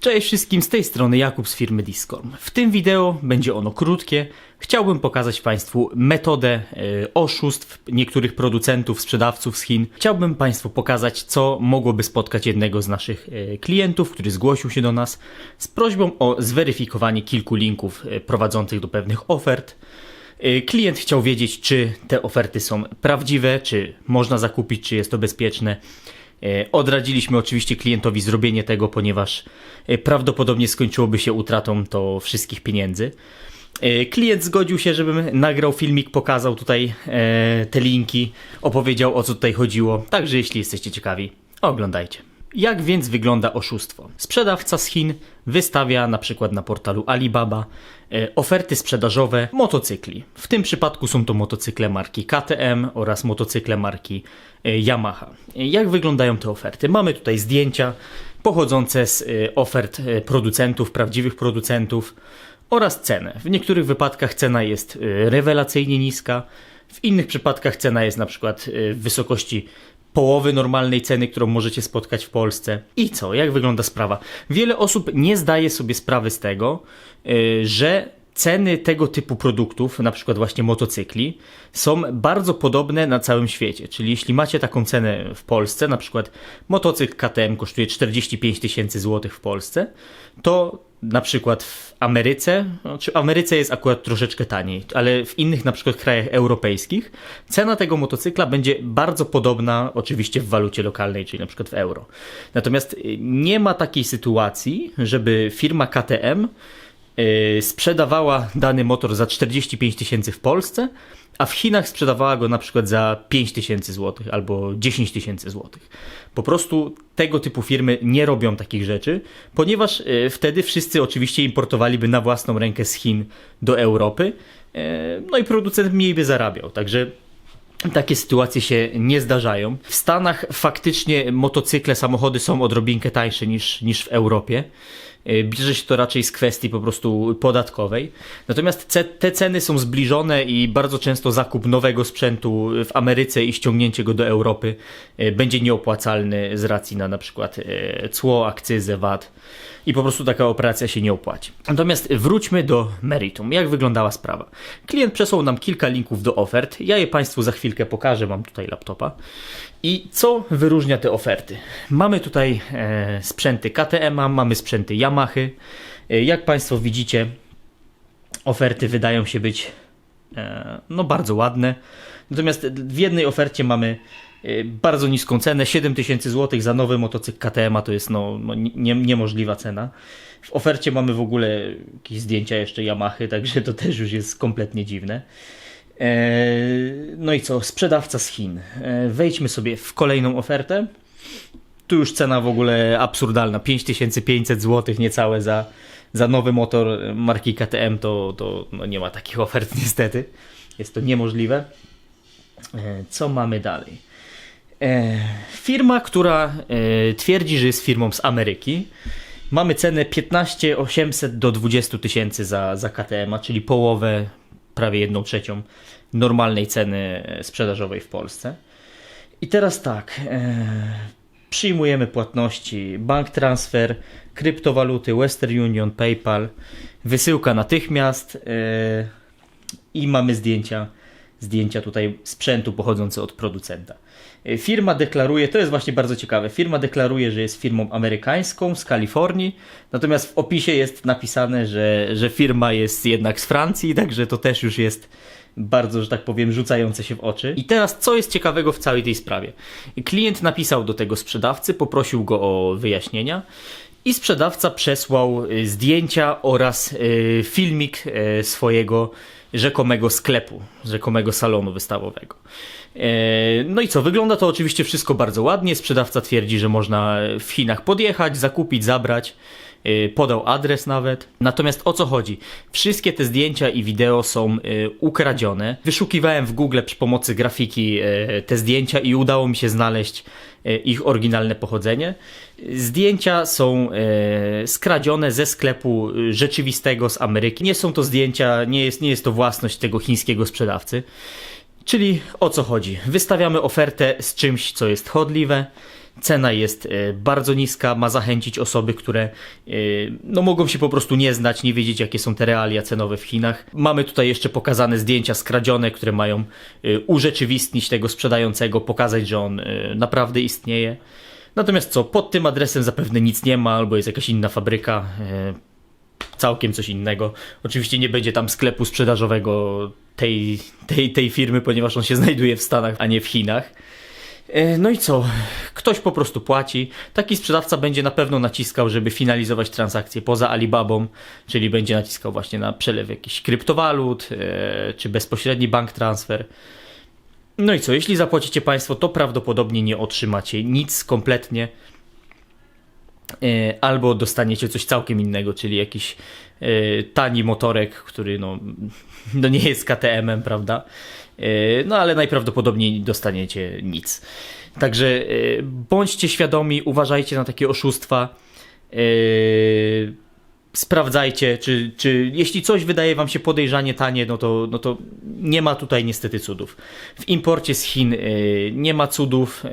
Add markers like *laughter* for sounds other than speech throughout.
Cześć wszystkim, z tej strony Jakub z firmy Discorm. W tym wideo będzie ono krótkie. Chciałbym pokazać Państwu metodę e, oszustw niektórych producentów, sprzedawców z Chin. Chciałbym Państwu pokazać, co mogłoby spotkać jednego z naszych e, klientów, który zgłosił się do nas z prośbą o zweryfikowanie kilku linków e, prowadzących do pewnych ofert. Klient chciał wiedzieć, czy te oferty są prawdziwe, czy można zakupić, czy jest to bezpieczne. E, Odradziliśmy oczywiście klientowi zrobienie tego, ponieważ e, prawdopodobnie skończyłoby się utratą to wszystkich pieniędzy. E, Klient zgodził się, żebym nagrał filmik, pokazał tutaj te linki, opowiedział o co tutaj chodziło. Także jeśli jesteście ciekawi, oglądajcie. Jak więc wygląda oszustwo? Sprzedawca z Chin wystawia na przykład na portalu Alibaba e, oferty sprzedażowe motocykli. W tym przypadku są to motocykle marki KTM oraz motocykle marki e, Yamaha. E, Jak wyglądają te oferty? Mamy tutaj zdjęcia pochodzące z ofert producentów, prawdziwych producentów oraz cenę. W niektórych wypadkach cena jest rewelacyjnie niska, w innych przypadkach cena jest na przykład w wysokości połowy normalnej ceny, którą możecie spotkać w Polsce. I co? Jak wygląda sprawa? Wiele osób nie zdaje sobie sprawy z tego, y, że ceny tego typu produktów, na przykład właśnie motocykli, są bardzo podobne na całym świecie. Czyli jeśli macie taką cenę w Polsce, na przykład motocykl KTM kosztuje 45 tysięcy złotych w Polsce, to na przykład w Ameryce, znaczy w Ameryce jest akurat troszeczkę taniej, ale w innych na przykład krajach europejskich cena tego motocykla będzie bardzo podobna oczywiście w walucie lokalnej, czyli na przykład w euro. Natomiast y, nie ma takiej sytuacji, żeby firma KTM sprzedawała dany motor za 45 tysięcy w Polsce, a w Chinach sprzedawała go na przykład za 5 tysięcy złotych albo 10 tysięcy złotych. Po prostu tego typu firmy nie robią takich rzeczy, ponieważ y, wtedy wszyscy oczywiście importowaliby na własną rękę z Chin do Europy, y, no i producent mniej by zarabiał. Także takie sytuacje się nie zdarzają. W Stanach faktycznie motocykle, samochody są odrobinkę tańsze niż, niż w Europie. Bierze się to raczej z kwestii po prostu podatkowej. Natomiast te ceny są zbliżone i bardzo często zakup nowego sprzętu w Ameryce i ściągnięcie go do Europy yy, będzie nieopłacalny z racji na na przykład yy, cło, akcyzę, VAT i po prostu taka operacja się nie opłaci. Natomiast wróćmy do meritum. Jak wyglądała sprawa? Klient przesłał nam kilka linków do ofert. Ja je Państwu za chwilkę pokażę. Mam tutaj laptopa. I co wyróżnia te oferty? Mamy tutaj e, sprzęty KTM, mamy sprzęty Yamahy. E, jak Państwo widzicie, oferty wydają się być e, no bardzo ładne. Natomiast w jednej ofercie mamy bardzo niską cenę, 7000 zł za nowy motocykl KTM, to jest no, no nie, niemożliwa cena. W ofercie mamy w ogóle jakieś zdjęcia jeszcze Yamahy, *laughs* także to też już jest kompletnie dziwne. E, No i co, sprzedawca z Chin. E, Wejdźmy sobie w kolejną ofertę. Tu już cena w ogóle absurdalna, 5500 zł niecałe za, za nowy motor marki KTM, to, to no nie ma takich *laughs* ofert niestety. Jest to niemożliwe. E, Co mamy dalej? E, Firma, która e, twierdzi, że jest firmą z Ameryki. Mamy cenę 15 800 do 20 tysięcy za, za KTM, czyli połowę, prawie jedną trzecią normalnej ceny e, sprzedażowej w Polsce. I teraz tak, przyjmujemy płatności, bank transfer, kryptowaluty, Western Union, PayPal, wysyłka natychmiast i mamy zdjęcia, zdjęcia tutaj sprzętu pochodzące od producenta. E, Firma deklaruje, to jest właśnie bardzo ciekawe, firma deklaruje, że jest firmą amerykańską z Kalifornii, natomiast w opisie jest napisane, że, że firma jest jednak z Francji, także to też już jest bardzo, że tak powiem, rzucające się w oczy. I teraz, co jest ciekawego w całej tej sprawie? Klient napisał do tego sprzedawcy, poprosił go o wyjaśnienia. I sprzedawca przesłał y, zdjęcia oraz y, filmik swojego rzekomego sklepu, rzekomego salonu wystawowego. E, No i co, wygląda to oczywiście wszystko bardzo ładnie. Sprzedawca twierdzi, że można w Chinach podjechać, zakupić, zabrać. E, Podał adres nawet. Natomiast o co chodzi? Wszystkie te zdjęcia i wideo są e, ukradzione. Wyszukiwałem w Google przy pomocy grafiki te zdjęcia i udało mi się znaleźć ich oryginalne pochodzenie. Zdjęcia są skradzione ze sklepu rzeczywistego z Ameryki. Nie są to zdjęcia, nie jest, nie jest to własność tego chińskiego sprzedawcy. Czyli o co chodzi? Wystawiamy ofertę z czymś, co jest chodliwe. Cena jest e, bardzo niska, ma zachęcić osoby, które e, no, mogą się po prostu nie znać, nie wiedzieć jakie są te realia cenowe w Chinach. Mamy tutaj jeszcze pokazane zdjęcia skradzione, które mają e, urzeczywistnić tego sprzedającego, pokazać, że on naprawdę istnieje. Natomiast co, pod tym adresem zapewne nic nie ma, albo jest jakaś inna fabryka, całkiem coś innego. Oczywiście nie będzie tam sklepu sprzedażowego tej, tej, tej firmy, ponieważ on się znajduje w Stanach, a nie w Chinach. E, No i co? Ktoś po prostu płaci. Taki sprzedawca będzie na pewno naciskał, żeby finalizować transakcję poza Alibabą, czyli będzie naciskał właśnie na przelew jakichś kryptowalut, e, czy bezpośredni bank transfer. No i co? Jeśli zapłacicie Państwo, to prawdopodobnie nie otrzymacie nic kompletnie. E, Albo dostaniecie coś całkiem innego, czyli jakiś e, tani motorek, który no, *laughs* no nie jest KTM-em, prawda? E, No ale najprawdopodobniej dostaniecie nic. Także bądźcie świadomi, uważajcie na takie oszustwa. Sprawdzajcie, czy, czy jeśli coś wydaje Wam się podejrzanie tanie, no to, no to nie ma tutaj niestety cudów. W imporcie z Chin e, nie ma cudów, e,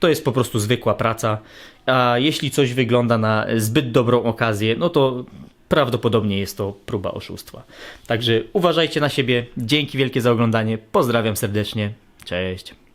to jest po prostu zwykła praca. A jeśli coś wygląda na zbyt dobrą okazję, no to prawdopodobnie jest to próba oszustwa. Także uważajcie na siebie. Dzięki wielkie za oglądanie. Pozdrawiam serdecznie. Cześć.